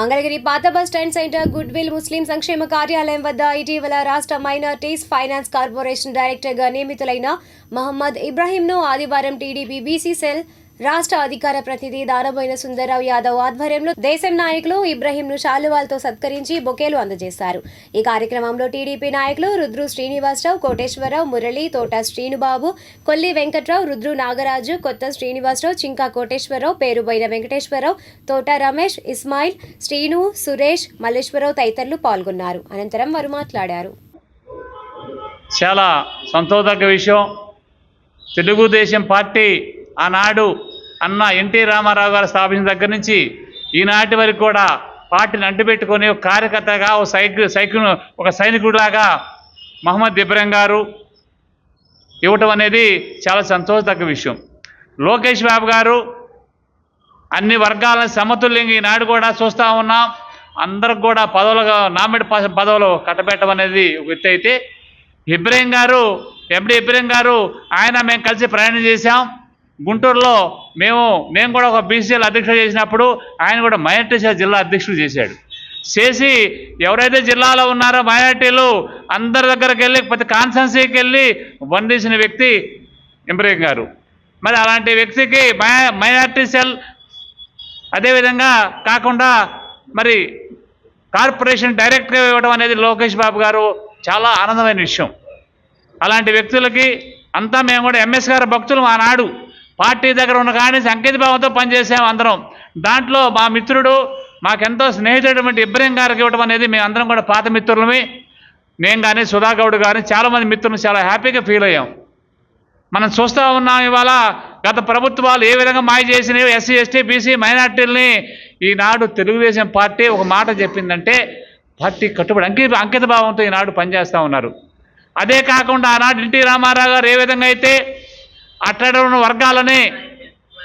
మంగళగిరి పాత bus stand centre good will Muslim సంక్షేమ కార్యాలయం వద్ద ఇటీవల రాష్ట్ర మైనార్టీస్ ఫైనాన్స్ కార్పొరేషన్ డైరెక్టర్గా నియమితులైన మహమ్మద్ ఇబ్రాహీంను ఆదివారం టీడీపీ బీసీ సెల్ రాష్ట్ర అధికార ప్రతినిధి దానబోయిన సుందరరావు యాదవ్ ఆధ్వర్యంలో దేశం నాయకులు ఇబ్రహీంను శాలువాలతో సత్కరించి బొకేలు అందజేశారు. ఈ కార్యక్రమంలో టీడీపీ నాయకులు రుద్రు శ్రీనివాసరావు కోటేశ్వరరావు మురళి తోట శ్రీనుబాబు కొల్లి వెంకట్రావు రుద్రు నాగరాజు కొత్త శ్రీనివాసరావు చింకా కోటేశ్వరరావు పేరుబోయిన వెంకటేశ్వరరావు తోట రమేష్ ఇస్మాయిల్ శ్రీను సురేష్ మల్లేశ్వరరావు తదితరులు పాల్గొన్నారు. అనంతరం వారు మాట్లాడారు. చాలా సంతోషక విషయం. తెలుగుదేశం పార్టీ ఆనాడు అన్న ఎన్టీ రామారావు గారు స్థాపించిన దగ్గర నుంచి ఈనాటి వరకు కూడా పార్టీని అంటిపెట్టుకొని ఒక కార్యకర్తగా ఒక సైకి సైకిల్ ఒక సైనికుడిలాగా మహమ్మద్ ఇబ్రాహిం గారు ఇవ్వటం అనేది చాలా సంతోషదగ్గ విషయం. లోకేష్ బాబు గారు అన్ని వర్గాలను సమతుల్యంగా ఈనాడు కూడా చూస్తూ ఉన్నాం. అందరికి కూడా పదవులుగా నామిడి పదవులు కట్టబెట్టడం అనేది ఒక అయితే ఇబ్రహీం గారు ఎండి ఇబ్రహీం గారు ఆయన మేము కలిసి ప్రయాణం చేశాం. గుంటూరులో మేము మేము కూడా ఒక బీసీఎల్ అధ్యక్షుడు చేసినప్పుడు ఆయన కూడా మైనార్టీ జిల్లా అధ్యక్షుడు చేశాడు. చేసి ఎవరైతే జిల్లాలో ఉన్నారో మైనార్టీలు అందరి దగ్గరికి వెళ్ళి ప్రతి కాన్స్టెన్సీకి వెళ్ళి వందేసిన వ్యక్తి ఇబ్రహీం గారు. మరి అలాంటి వ్యక్తికి మై మైనార్టీ సెల్ అదేవిధంగా కాకుండా మరి కార్పొరేషన్ డైరెక్ట్గా ఇవ్వడం అనేది లోకేష్ బాబు గారు చాలా ఆనందమైన విషయం. అలాంటి వ్యక్తులకి అంతా మేము కూడా ఎంఎస్ గారు భక్తులు ఆనాడు. పార్టీ దగ్గర ఉన్న కానీ సంకేత భావంతో పనిచేసాం అందరం. దాంట్లో మా మిత్రుడు మాకెంతో స్నేహితుడైనటువంటి ఇబ్రహీం గారికి ఇవ్వడం అనేది మేము అందరం కూడా పాత మిత్రులమే. నేను కానీ సుధాగౌడ్ కానీ చాలామంది మిత్రులు చాలా హ్యాపీగా ఫీల్ అయ్యాం. మనం చూస్తూ ఉన్నాం ఇవాళ గత ప్రభుత్వాలు ఏ విధంగా మాయ చేసినవి ఎస్సీ ఎస్టీ బీసీ మైనార్టీలని ఈనాడు తెలుగుదేశం పార్టీ ఒక మాట చెప్పిందంటే పార్టీ కట్టుబడి అంకిత అంకిత భావంతో ఈనాడు పనిచేస్తూ ఉన్నారు. అదే కాకుండా ఆనాడు ఎన్టీ రామారావు గారు ఏ విధంగా అయితే అట్టడ ఉన్న వర్గాలని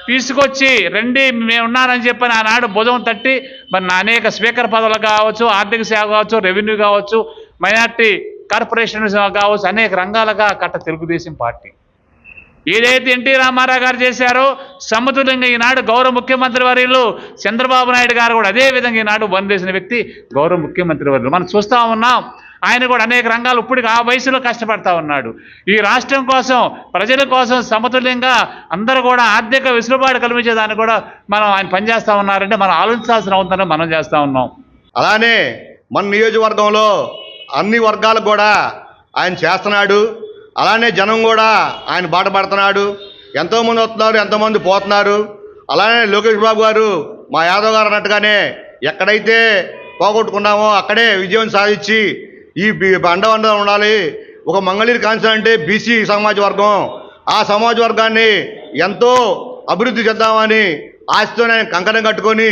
తీసుకొచ్చి రండి మేమున్నానని చెప్పి చెప్పని ఆనాడు భుజం తట్టి మరి నా అనేక స్పీకర్ పదవులు కావచ్చు ఆర్థిక సేవ కావచ్చు రెవెన్యూ కావచ్చు మైనార్టీ కార్పొరేషన్ కావచ్చు అనేక రంగాలుగా కట్ట తెలుగుదేశం పార్టీ. ఏదైతే ఎన్టీ రామారావు గారు చేశారో సమతుల్యంగా ఈనాడు గౌరవ ముఖ్యమంత్రి వర్యులు చంద్రబాబు నాయుడు గారు కూడా అదే విధంగా ఈనాడు బంద్ చేసిన వ్యక్తి గౌరవ ముఖ్యమంత్రి వర్యులు మనం చూస్తూ ఉన్నాం ఆయన కూడా అనేక రంగాలు ఇప్పటికి ఆ వయసులో కష్టపడతా ఉన్నాడు. ఈ రాష్ట్రం కోసం ప్రజల కోసం సమతుల్యంగా అందరూ కూడా ఆర్థిక వెసులుబాటు కల్పించేదాన్ని కూడా మనం ఆయన పనిచేస్తూ ఉన్నారంటే మనం ఆలోచించాల్సిన అవుతుందని మనం చేస్తూ ఉన్నాం. అలానే మన నియోజకవర్గంలో అన్ని వర్గాలకు కూడా ఆయన చేస్తున్నాడు. అలానే జనం కూడా ఆయన బాట పడుతున్నాడు. ఎంతోమంది వస్తున్నారు ఎంతోమంది పోతున్నారు. అలానే లోకేష్ బాబు గారు మా యాదవ్ గారు అన్నట్టుగానే ఎక్కడైతే పోగొట్టుకున్నామో అక్కడే విజయం సాధించి ఈ బి- అండవండ ఉండాలి. ఒక మంగళీరు కాన్సర్ అంటే బీసీ సమాజ వర్గం ఆ సమాజ వర్గాన్ని ఎంతో అభివృద్ధి చేద్దామని ఆశతో నేను కంకణం కట్టుకొని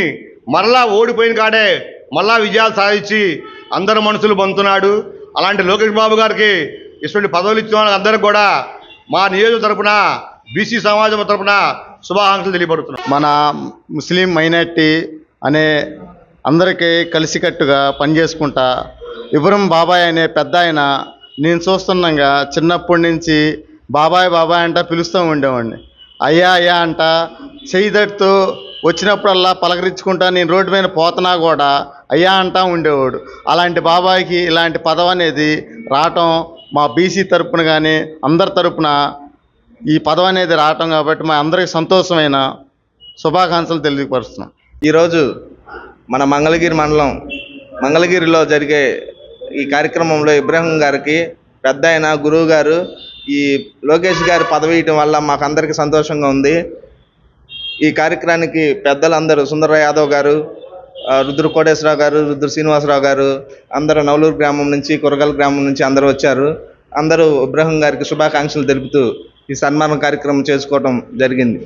మరలా ఓడిపోయిన కాడే మళ్ళా విజయాలు సాధించి అందరి మనసులు పొందుతున్నాడు. అలాంటి లోకేష్ బాబు గారికి ఇటువంటి పదవులు ఇచ్చిన వాళ్ళందరికీ కూడా మా నియోజక తరపున బీసీ సమాజం తరపున శుభాకాంక్షలు తెలియబడుతున్నాం మన ముస్లిం మైనార్టీ అనే అందరికీ కలిసికట్టుగా పనిచేసుకుంటా ఇబ్రహం బాబాయ్ అనే పెద్ద ఆయన నేను చూస్తున్నాగా చిన్నప్పటి నుంచి బాబాయ్ బాబాయ్ అంట పిలుస్తూ ఉండేవాడిని. అయ్యా అయ్యా అంట చెయ్యి తడుతూ వచ్చినప్పుడల్లా పలకరించుకుంటా నేను రోడ్డు మీద పోతున్నా కూడా అయ్యా అంటా ఉండేవాడు. అలాంటి బాబాయ్కి ఇలాంటి పదవి అనేది రావటం మా బీసీ తరపున కానీ అందరి తరపున ఈ పదవి అనేది రావటం కాబట్టి మా అందరికి సంతోషమైన శుభాకాంక్షలు తెలియపరుస్తున్నాం. ఈరోజు మన మంగళగిరి మండలం మంగళగిరిలో జరిగే ఈ కార్యక్రమంలో ఇబ్రాహిం గారికి పెద్ద ఆయన గురువు గారు ఈ లోకేష్ గారి పదవి ఇవ్వటం వల్ల మాకు అందరికీ సంతోషంగా ఉంది. ఈ కార్యక్రమానికి పెద్దలందరూ సుందర యాదవ్ గారు రుద్ర కోటేశ్వరరావు గారు రుద్ర శ్రీనివాసరావు గారు అందరూ నవలూరు గ్రామం నుంచి కురగల్ గ్రామం నుంచి అందరూ వచ్చారు. అందరూ ఇబ్రాహిం గారికి శుభాకాంక్షలు తెలుపుతూ ఈ సన్మాన కార్యక్రమం చేసుకోవడం జరిగింది.